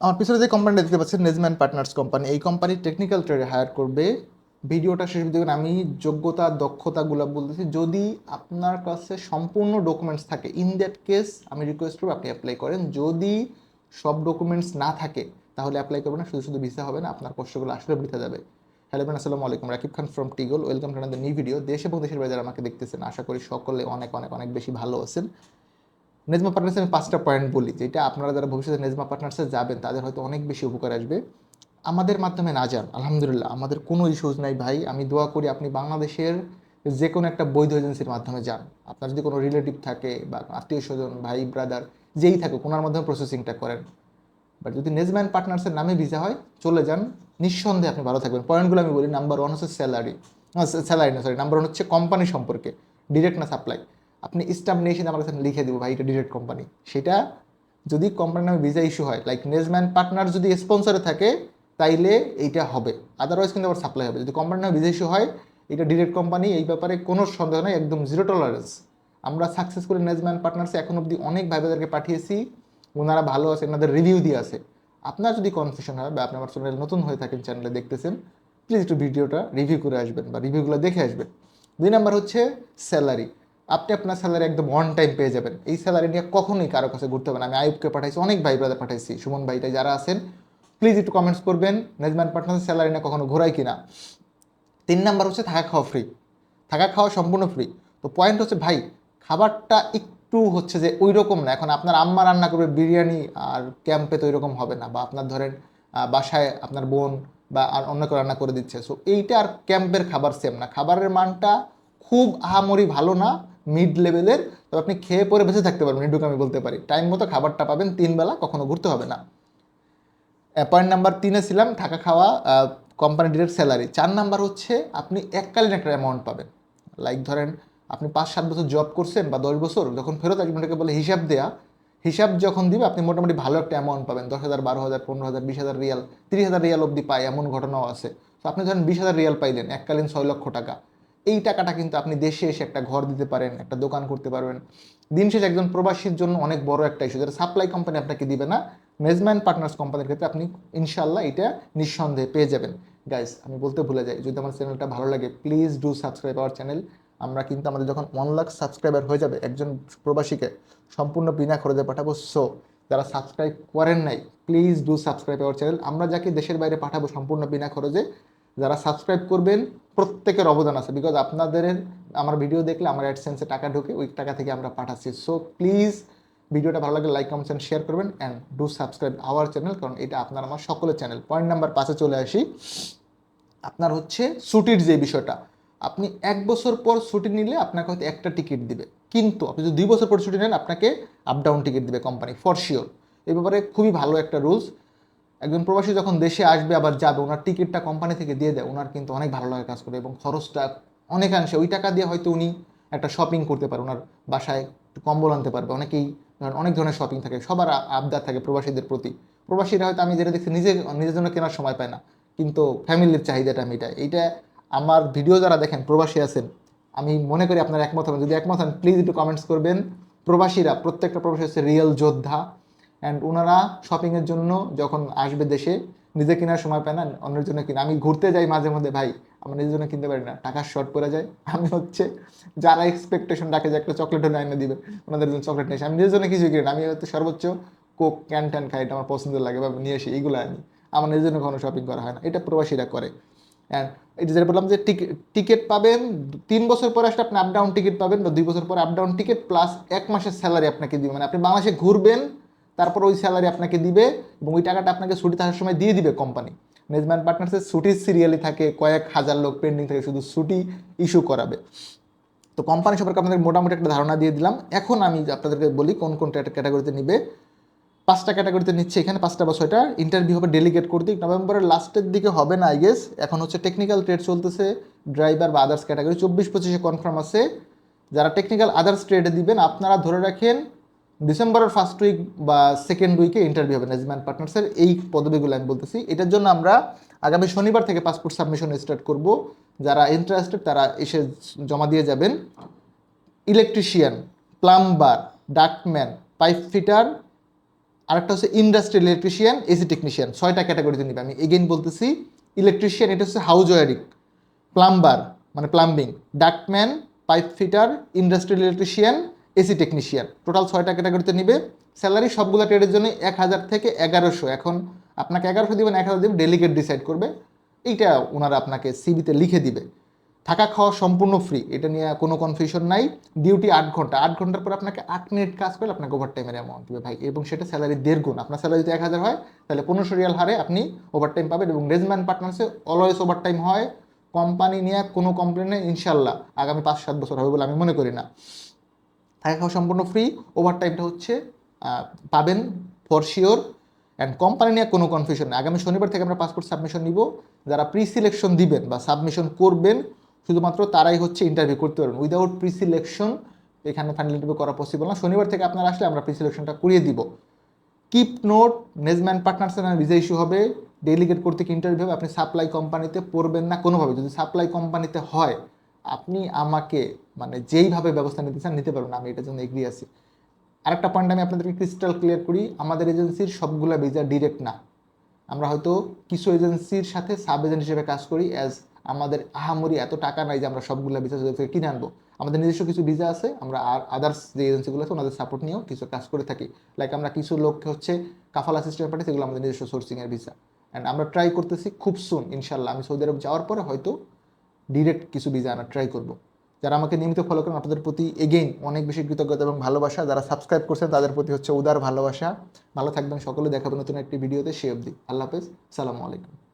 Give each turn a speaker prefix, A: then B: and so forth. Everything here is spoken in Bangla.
A: আমার পিছনে যে কোম্পানিটা দেখতে পাচ্ছেন নেজম্যান পার্টনার্স কোম্পানি এই কোম্পানি টেকনিক্যাল ট্রেডে হায়ার করবে। ভিডিওটা শেষ দেখবেন আমি যোগ্যতা দক্ষতাগুলো বলতেছি। যদি আপনার কাছে সম্পূর্ণ ডকুমেন্টস থাকে ইন দ্যাট কেস আমি রিকোয়েস্ট করব আপনি অ্যাপ্লাই করেন। যদি সব ডকুমেন্টস না থাকে, তাহলে অ্যাপ্লাই করবেন না, শুধু শুধু ভিসা হবে না, আপনার কষ্টগুলো আসলে বৃথা যাবে। হ্যালো ম্যান আসসালামু আলাইকুম। রাকিব খান ফ্রম টিগল ওয়েলকাম টু নিউ ভিডিও দেশ এবং দেশের বাইরে আমাকে দেখতেছেন, আশা করি সকলে অনেক অনেক অনেক বেশি ভালো আছেন। নেজমা পার্টনার্সে আমি পাঁচটা পয়েন্ট বলি, যেটা আপনারা যারা ভবিষ্যতে নেজমা পার্টনার্সে যাবেন, তাদের হয়তো অনেক বেশি উপকার আসবে। আমাদের মাধ্যমে না যান, আলহামদুলিল্লাহ, আমাদের কোনো ইস্যুজ নাই ভাই। আমি দোয়া করি আপনি বাংলাদেশের যে কোনো একটা বৈধ এজেন্সির মাধ্যমে যান। আপনার যদি কোনো রিলেটিভ থাকে বা আত্মীয় স্বজন, ভাই ব্রাদার যেই থাকুক, ওনার মাধ্যমে প্রসেসিংটা করেন। বাট যদি নেজম্যান পার্টনার্সের নামে ভিসা হয়, চলে যান। নিঃসন্দেহে আপনি ভালো থাকবেন। পয়েন্টগুলো আমি বলি নাম্বার ওয়ান হচ্ছে স্যালারি স্যালারি না সরি নাম্বার ওয়ান হচ্ছে কোম্পানি সম্পর্কে ডিরেক্ট না সাপ্লাই আপনি স্টাম্প নিয়ে এসে আমার কাছে লিখে দেবো, ভাই, এটা ডিরেক্ট কোম্পানি সেটা যদি কোম্পানির নামে ভিসা ইস্যু হয় লাইক নেজম্যান পার্টনার যদি স্পন্সরে থাকে, তাইলে এইটা হবে। আদারওয়াইজ কিন্তু আবার সাপ্লাই হবে। যদি কোম্পানির নামে ভিসা ইস্যু হয়, এটা ডিরেক্ট কোম্পানি এই ব্যাপারে কোনো সন্দেহ নেই, একদম জিরো টলারেন্স আমরা সাকসেসফুল নেজম্যান পার্টনার্সে এখন অবধি অনেক ভাই ভাইদেরকে পাঠিয়েছি, ওনারা ভালো আছে, ওনাদের রিভিউ দিয়ে আছে। আপনার যদি কনফিউশন হয় বা আপনি আমার চ্যানেল নতুন হয়ে থাকেন চ্যানেলে দেখতেছেন প্লিজ একটু ভিডিওটা রিভিউ করে আসবেন বা রিভিউগুলো দেখে আসবেন। দুই নাম্বার হচ্ছে স্যালারি আপনি আপনার স্যালারি একদম অন টাইম পেয়ে যাবেন। এই স্যালারি নিয়ে কখনোই কারও কাছে ঘুরতে হবে না। আমি আয়ুবকে পাঠাইছি, অনেক ভাই ব্রাদার পাঠাইছি, সুমন ভাইটা যারা আছেন প্লিজ একটু কমেন্টস করবেন। নেজম্যান পার্টনার স্যালারি নিয়ে কখনো ঘোরাই কিনা। তিন নাম্বার হচ্ছে থাকা খাওয়া ফ্রি থাকা খাওয়া সম্পূর্ণ ফ্রি তো পয়েন্ট হচ্ছে ভাই, খাবারটা একটু হচ্ছে যে ওই রকম না। এখন আপনার আম্মা রান্না করবে, বিরিয়ানি আর ক্যাম্পে তো ওই রকম হবে না। বা আপনার ধরেন বাসায় আপনার বোন বা আর অন্য কেউ রান্না করে দিচ্ছে। সো এইটা আর ক্যাম্পের খাবার সেম না। খাবারের মানটা খুব আহামরি ভালো না মিড লেভেলের তবে আপনি খেয়ে পরে বেঁচে থাকতে পারবেন, এটুকু আমি বলতে পারি। টাইম মতো খাবারটা পাবেন, তিন বেলা কখনো ঘুরতে হবে না। পয়েন্ট নাম্বার তিনে ছিলাম, থাকা খাওয়া কোম্পানি ডিরেক্ট স্যালারি চার নাম্বার হচ্ছে, আপনি এককালীন একটা অ্যামাউন্ট পাবেন। লাইক ধরেন, আপনি পাঁচ সাত বছর জব করছেন বা দশ বছর, যখন ফেরত আসবেন, এটাকে বলে হিসাব দেয়া। হিসাব যখন দিবে, আপনি মোটামুটি ভালো একটা অ্যামাউন্ট পাবেন। দশ হাজার, বারো হাজার, পনেরো হাজার, বিশ হাজার রিয়াল, তিরিশ হাজার রিয়াল অবধি পায়, এমন ঘটনাও আছে। তো আপনি ধরেন বিশ হাজার রিয়াল পাইলেন, এককালীন ছয় লক্ষ টাকা। এই টাকাটা কিন্তু আপনি দেশে এসে একটা ঘর দিতে পারেন, একটা দোকান করতে পারবেন। দিন শেষে একজন প্রবাসীর জন্য অনেক বড় একটা ইস্যু যেটা সাপ্লাই কোম্পানি আপনাকে দিবে না মেজম্যান পার্টনার্স কোম্পানির ক্ষেত্রে আপনি ইনশাল্লাহ এটা নিঃসন্দেহে পেয়ে যাবেন। গাইস আমি বলতে ভুলে যাই, যদি আমার চ্যানেলটা ভালো লাগে please do subscribe our channel আমরা কিন্তু আমাদের যখন ওয়ান লাখ সাবস্ক্রাইবার হয়ে যাবে একজন প্রবাসীকে, সম্পূর্ণ বিনা খরচে পাঠাবো। সো যারা সাবস্ক্রাইব করেন নাই please do subscribe our channel আমরা যাকে দেশের বাইরে পাঠাবো সম্পূর্ণ বিনা খরচে, যারা সাবস্ক্রাইব করবেন প্রত্যেকের অবদান আছে বিকজ আপনাদের আমার ভিডিও দেখলে আমার অ্যাডসেন্সে টাকা ঢোকে ওই টাকা থেকে আমরা পাঠাচ্ছি। সো প্লিজ ভিডিওটা ভালো লাগলে লাইক অ্যান্ড শেয়ার করবেন and do subscribe our channel কারণ এটা আপনার আমার সকলের চ্যানেল পয়েন্ট নাম্বার পাঁচে চলে আসি। আপনার হচ্ছে ছুটির যে বিষয়টা, আপনি এক বছর পর ছুটি নিলে আপনাকে হয়তো একটা টিকিট দিবে। কিন্তু আপনি যদি দুই বছর পর ছুটি নেন, আপনাকে আপ ডাউন টিকিট দিবে কোম্পানি ফর শিওর এই ব্যাপারে খুবই ভালো একটা রুলস একজন প্রবাসী যখন দেশে আসবে আবার যাবে, ওনার টিকিটটা কোম্পানি থেকে দিয়ে দেয়, ওনার কিন্তু অনেক ভালো লাগে কাজ করে এবং খরচটা অনেকাংশে ওই টাকা দিয়ে হয়তো উনি একটা শপিং করতে পারে, ওনার বাসায় একটু কম্বল আনতে পারবে। অনেকেই অনেক ধরনের শপিং থাকে, সবার আবদার থাকে প্রবাসীদের প্রতি। প্রবাসীরা হয়তো আমি যেটা দেখছি নিজে, নিজের জন্য কেনার সময় পায় না, কিন্তু ফ্যামিলির চাহিদাটা মেটায়। এইটা আমার ভিডিও যারা দেখেন, প্রবাসী আছেন, আমি মনে করি আপনার একমত হবেন। যদি একমত হন প্লিজ একটু কমেন্টস করবেন। প্রবাসীরা, প্রত্যেকটা প্রবাসী হচ্ছে রিয়েল যোদ্ধা। অ্যান্ড ওনারা শপিংয়ের জন্য যখন আসবে দেশে, নিজে কেনার সময় পায় না, অন্যের জন্য কিনে। আমি ঘুরতে যাই মাঝে মধ্যে, ভাই, আমার নিজের জন্য কিনতে পারি না। টাকার শর্ট পড়ে যায়। আমি হচ্ছে যারা এক্সপেকটেশন রাখে যে একটা চকলেট হলে এনে দিবে, ওনাদের জন্য চকলেট নিয়ে আমি নিজের জন্য কিছু কিনি না। আমি হয়তো সর্বোচ্চ কোক ক্যান ট্যান খাই, এটা আমার পছন্দ লাগে, বা নিয়ে আসি, এইগুলো আনি। আমার নিজের জন্য কোনো শপিং করা হয় না। এটা প্রবাসীরা করে। অ্যান্ড যে যেটা বললাম যে টিকিট পাবেন, তিন বছর পরে আসলে আপনি আপ ডাউন টিকিট পাবেন, বা দুই বছর পরে আপ ডাউন টিকিট প্লাস এক মাসের স্যালারি আপনাকে দিবে। মানে আপনি বাংলাদেশে ঘুরবেন তারপর ওই স্যালারি আপনাকে দিবে এবং ওই টাকাটা আপনাকে ছুটি থাকার সময় দিয়ে দিবে কোম্পানি নেজম্যান পার্টনার্সের ছুটির সিরিয়ালি থাকে, কয়েক হাজার লোক পেন্ডিং থাকে, শুধু ছুটি ইস্যু করাবে। তো কোম্পানি সম্পর্কে আপনাদের মোটামুটি একটা ধারণা দিয়ে দিলাম। এখন আমি আপনাদেরকে বলি কোন কোন ক্যাটাগরিতে নিবে। পাঁচটা ক্যাটাগরিতে নিচ্ছে এখানে, পাঁচটা বা ছয়টা। ইন্টারভিউ হবে ডেলিগেট করতে নভেম্বরের লাস্টের দিকে হবে না আই গেস এখন হচ্ছে টেকনিক্যাল ট্রেড চলতেছে ড্রাইভার বা আদার্স ক্যাটাগরি চব্বিশ পঁচিশে কনফার্ম আছে। যারা টেকনিক্যাল আদার্স ট্রেডে দিবেন, আপনারা ধরে রাখেন ডিসেম্বরের ফার্স্ট উইক বা সেকেন্ড উইকে ইন্টারভিউ হবে নেজম্যান পার্টনার্সের এই পদবিগুলো আমি বলতেছি। এটার জন্য আমরা আগামী শনিবার থেকে পাসপোর্ট সাবমিশন স্টার্ট করব। যারা ইন্টারেস্টেড তারা এসে জমা দিয়ে যাবেন। Electrician plumber ductman pipe fitter আরেকটা হচ্ছে ইন্ডাস্ট্রিয়াল ইলেকট্রিশিয়ান এসি টেকনিশিয়ান ছয়টা ক্যাটাগরিতে নিবে। আমি এগেইন বলতেছি ইলেকট্রিশিয়ান এটা হচ্ছে হাউস ওয়ারিং প্লাম্বার মানে plumbing ductman pipe fitter industrial electrician AC technician. Total ছয়টা ক্যাটাগরিতে নিবে। স্যালারি সবগুলো ট্রেডের জন্য এক হাজার থেকে এগারোশো। এখন আপনাকে এগারোশো দিবেন, এক হাজার দিবেন ডেলিগেট ডিসাইড করবে। এইটা ওনারা আপনাকে সিবিতে লিখে দিবে। থাকা খাওয়া সম্পূর্ণ ফ্রি এটা নিয়ে কোনো কনফিউশন নাই। ডিউটি আট ঘণ্টা। আট ঘণ্টার পর আপনাকে আট মিনিট কাজ করলে আপনাকে ওভার টাইমের অ্যামাউন্ট দেবে ভাই। এবং সেটা স্যালারি দেড় গুণ। আপনার স্যালারি যদি এক হাজার হয়, তাহলে পনেরোশো রিয়াল হারে আপনি ওভার টাইম পাবেন এবং রেজম্যান পার্টনার্সে অলওয়েজ ওভার টাইম হয়। কোম্পানি নিয়ে কোনো কমপ্লেন নেই ইনশাল্লাহ আগামী পাঁচ সাত বছর হবে বলে আমি মনে করি না। থাকা খাওয়া সম্পূর্ণ ফ্রি ওভার টাইমটা হচ্ছে পাবেন ফর শিওর অ্যান্ড কোম্পানি নিয়ে কোনো কনফিউশন নেই। আগামী শনিবার থেকে আমরা পাসপোর্ট সাবমিশন নিব। যারা প্রি সিলেকশন দিবেন বা সাবমিশন করবেন, শুধুমাত্র তারাই হচ্ছে ইন্টারভিউ করতে পারবেন। উইদাউট প্রি সিলেকশন এখানে ফাইনাল ইন্টারভিউ করা পসিবল না। শনিবার থেকে আপনারা আসলে আমরা প্রি সিলেকশনটা করিয়ে দিব। কিপ নোট নেজম্যান পার্টনার্সের ভিসা ইস্যু হবে। ডেলিগেট করতে ইন্টারভিউ হবে। আপনি সাপ্লাই কোম্পানিতে পড়বেন না কোনোভাবে। যদি সাপ্লাই কোম্পানিতে হয় আপনি আমাকে মানে যেইভাবে ব্যবস্থা নিতে চান নিতে পারবেন, আমি এটার জন্য এগ্রি আছি। আরেকটা পয়েন্ট আমি আপনাদেরকে ক্রিস্টাল ক্লিয়ার করি, আমাদের এজেন্সির সবগুলা ভিসা ডিরেক্ট না। আমরা হয়তো কিছু এজেন্সির সাথে সাব এজেন্ট হিসেবে কাজ করি অ্যাজ আমাদের আহামরি এত টাকা নাই যে আমরা সবগুলা ভিসা থেকে কিনে আনব। আমাদের নিজস্ব কিছু ভিসা আছে, আমরা আর আদার্স যে এজেন্সিগুলো আছে, ওনাদের সাপোর্ট নিয়েও কিছু কাজ করে থাকি। লাইক আমরা কিছু লোককে হচ্ছে কাফাল অ্যাসিস্ট্যান্ট পাঠাই সেগুলো আমাদের নিজস্ব সোর্সিংয়ের ভিসা অ্যান্ড আমরা ট্রাই করতেছি খুব সুন ইনশাল্লাহ আমি সৌদি আরব যাওয়ার পরে হয়তো ডিরেক্ট কিছু বীজ আনার ট্রাই করব। যারা আমাকে নিয়মিত ফলো করেন, আপনাদের প্রতি এগেইন অনেক বেশি কৃতজ্ঞতা এবং ভালোবাসা। যারা সাবস্ক্রাইব করছেন, তাদের প্রতি হচ্ছে উদার ভালোবাসা। ভালো থাকবেন সকলে দেখাবেন নতুন একটি ভিডিওতে সে অবধি। আল্লাহ হাফেজ। সালামু আলাইকুম।